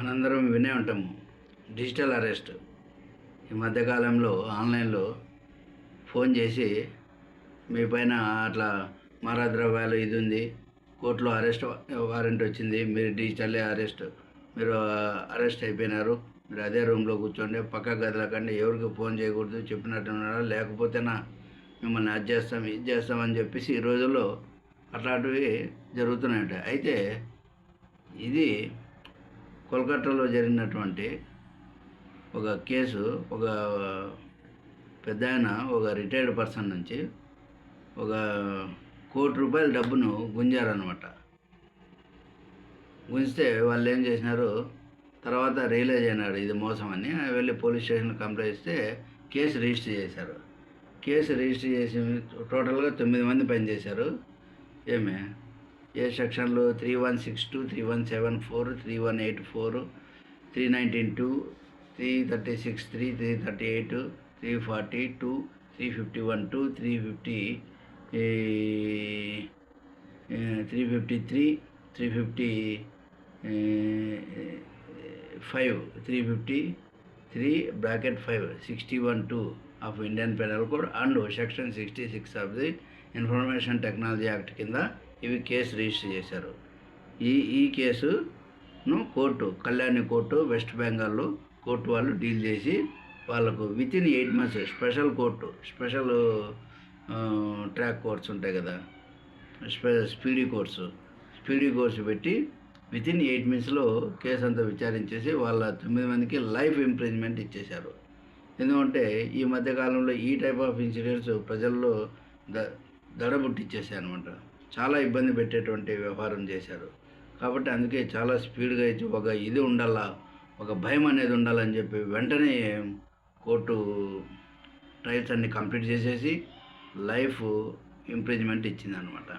మనందరం వినే ఉంటాము. Digital arrest. ఈ మధ్యకాలంలో ఆన్లైన్లో ఫోన్ చేసి మీ పైన అట్లా మారాద్రవ్యాలు ఇది ఉంది కోర్టులో అరెస్ట్ వారెంట్ వచ్చింది మీరు డిజిటల్ అరెస్ట్ మీరు అరెస్ట్ అయిపోయినారు మీరు అదే రూమ్లో కూర్చోండి పక్క గదిలకండి ఎవరికి ఫోన్ చేయకూడదు చెప్పినట్టు ఉన్నారా లేకపోతేనా మిమ్మల్ని అది చేస్తాం ఇది చేస్తామని చెప్పేసి ఈ రోజుల్లో అట్లాంటివి జరుగుతున్నాయంట. అయితే ఇది కోల్కతాలో జరిగినటువంటి ఒక కేసు ఒక పెద్ద ఆయన ఒక రిటైర్డ్ పర్సన్ నుంచి ఒక కోటి రూపాయల డబ్బును గుంజారనమాట గుంజితే వాళ్ళు ఏం చేసినారు? తర్వాత రియలైజ్ అయినాడు ఇది మోసం అని వెళ్ళి పోలీస్ స్టేషన్లో కంప్లైంట్ ఇస్తే కేసు రిజిస్టర్ చేశారు. కేసు రిజిస్టర్ చేసి టోటల్గా తొమ్మిది మంది పనిచేశారు. ఏమే? ఏ సెక్షన్లు? Three one six two three one seven four three one eight four three nineteen two three thirty six three three thirty eight three forty two three fifty one two three fifty three fifty three three fifty five three fifty three bracket five sixty one two of Indian penal code and section sixty six of the information technology act కింద ఇవి case register చేశారు. ఈ ఈ కేసును court Kalyani court west బెంగాల్లో court వాళ్ళు deal చేసి వాళ్ళకు within eight months special court special track courts ఉంటాయి కదా. స్పె స్పీడీ కోర్సు స్పీడీ కోర్సు పెట్టి విత్ ఇన్ ఎయిట్ మినిట్స్లో కేసు అంతా విచారించేసి వాళ్ళ తొమ్మిది మందికి లైఫ్ ఇంప్రెజ్మెంట్ ఇచ్చేశారు. ఎందుకంటే ఈ మధ్యకాలంలో ఈ టైప్ ఆఫ్ ఇన్సిడెంట్స్ ప్రజల్లో ద దడబుట్టిచ్చేసాయి అనమాట చాలా ఇబ్బంది పెట్టేటువంటి వ్యవహారం చేశారు. కాబట్టి అందుకే చాలా స్పీడ్గా ఇచ్చి ఒక ఇది ఉండాలా ఒక భయం అనేది ఉండాలని చెప్పి వెంటనే కోర్టు ట్రయల్స్ అన్ని కంప్లీట్ చేసేసి లైఫ్ ఇంప్రిజ్మెంట్ ఇచ్చిందనమాట